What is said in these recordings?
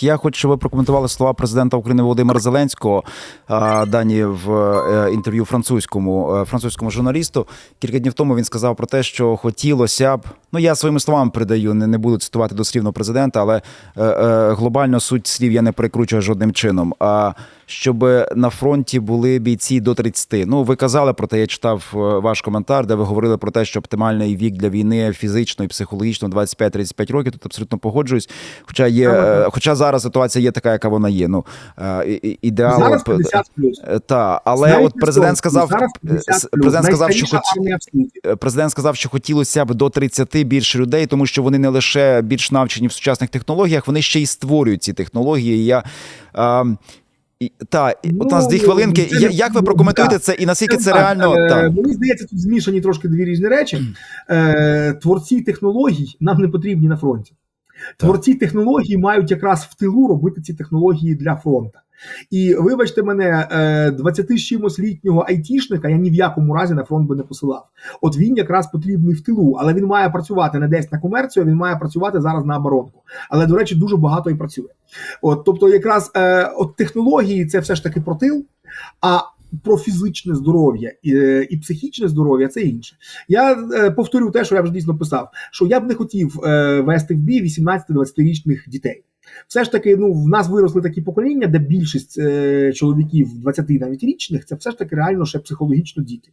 Я хочу, щоб ви прокоментували слова президента України Володимира Зеленського, дані в е, інтерв'ю французькому е, французькому журналісту. Кілька днів тому він сказав про те, що хотілося б. Ну я своїми словами придаю, не, не буду цитувати дослівно президента, але е, е, глобально суть слів я не перекручую жодним чином. А щоб на фронті були бійці до 30. Ну ви казали про те, я читав е, ваш коментар, де ви говорили про те, що оптимальний вік для війни фізично і психологічно 25-35 років. Тут абсолютно погоджуюсь. Хоча є, е, хоча зараз ситуація є така, яка вона є. Ну е, ідеал Зараз 50 плюс. Та, але Знаєте, от президент сказав, зараз 50 плюс. президент сказав, що е, президент сказав, що хотілося б до 30 більше людей, тому що вони не лише більш навчені в сучасних технологіях, вони ще й створюють ці технології. Я а, і, та, і от у нас Ну, дві хвилинки. це Як ви ну, прокоментуєте так. це і наскільки це Так, реально? е, та. Мені здається, тут змішані трошки дві різні речі. Е, Творці технологій нам не потрібні на фронті. Творці технологій мають якраз в тилу робити ці технології для фронту. І вибачте мене, е, 20 чимось літнього айтішника я ні в якому разі на фронт би не посилав. От він якраз потрібний в тилу, але він має працювати не десь на комерцію, він має працювати зараз на оборонку. Але, до речі, дуже багато і працює. От, тобто, якраз е, от технології це все ж таки про тил, а про фізичне здоров'я і, е, і психічне здоров'я це інше. Я е, повторю те, що я вже дійсно писав: що я б не хотів е, вести в бій 18-20-річних дітей. Все ж таки, ну в нас виросли такі покоління, де більшість е, чоловіків 20 навіть річних це все ж таки реально ще психологічно діти.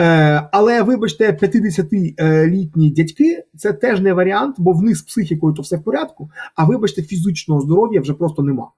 Е, але вибачте, 50-літні дядьки це теж не варіант, бо в них з психікою то все в порядку. А вибачте, фізичного здоров'я вже просто нема.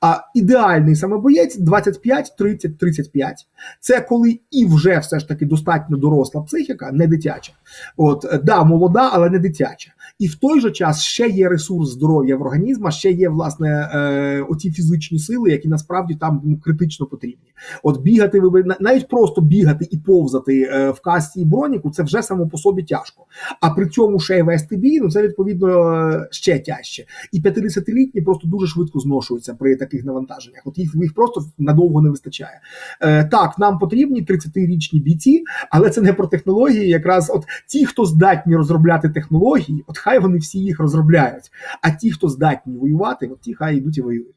А ідеальний самобоєць 25, 30, 35 це коли і вже все ж таки достатньо доросла психіка, не дитяча. От е, да, молода, але не дитяча. І в той же час ще є ресурс здоров'я в організму, ще є власне е, оці фізичні сили, які насправді там ну, критично потрібні. От бігати, ви навіть просто бігати і повзати е, в касті і броніку, це вже само по собі тяжко. А при цьому ще й вести бій, ну це відповідно ще тяжче. І 50-літні просто дуже швидко зношуються при таких навантаженнях. От їх, їх просто надовго не вистачає. Е, так, нам потрібні 30-річні бійці, але це не про технології. Якраз от ті, хто здатні розробляти технології, от хай вони всі їх розробляють. А ті, хто здатні воювати, от ті хай йдуть і воюють.